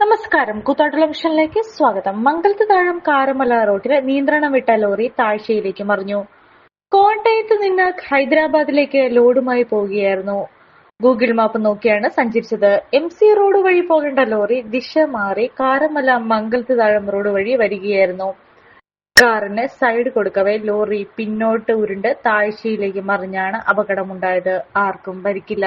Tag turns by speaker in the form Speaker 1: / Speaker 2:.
Speaker 1: നമസ്കാരം. കൂത്താട്ടുള്ള മിഷനിലേക്ക് സ്വാഗതം. മംഗലത്ത് താഴം കാരമല റോഡിൽ നിയന്ത്രണം വിട്ട ലോറി താഴ്ചയിലേക്ക് മറിഞ്ഞു. കോട്ടയത്ത് നിന്ന് ഹൈദരാബാദിലേക്ക് ലോഡുമായി പോവുകയായിരുന്നു ഗൂഗിൾ മാപ്പ് നോക്കിയാണ് സഞ്ചരിച്ചത്. എം സി റോഡ് വഴി പോകേണ്ട ലോറി ദിശ മാറി കാരമല മംഗലത്ത് താഴം റോഡ് വഴി വരികയായിരുന്നു. കാറിന് സൈഡ് കൊടുക്കവേ ലോറി പിന്നോട്ട് ഉരുണ്ട് താഴ്ചയിലേക്ക് മറിഞ്ഞാണ് അപകടമുണ്ടായത്. ആർക്കും പരിക്കില്ല.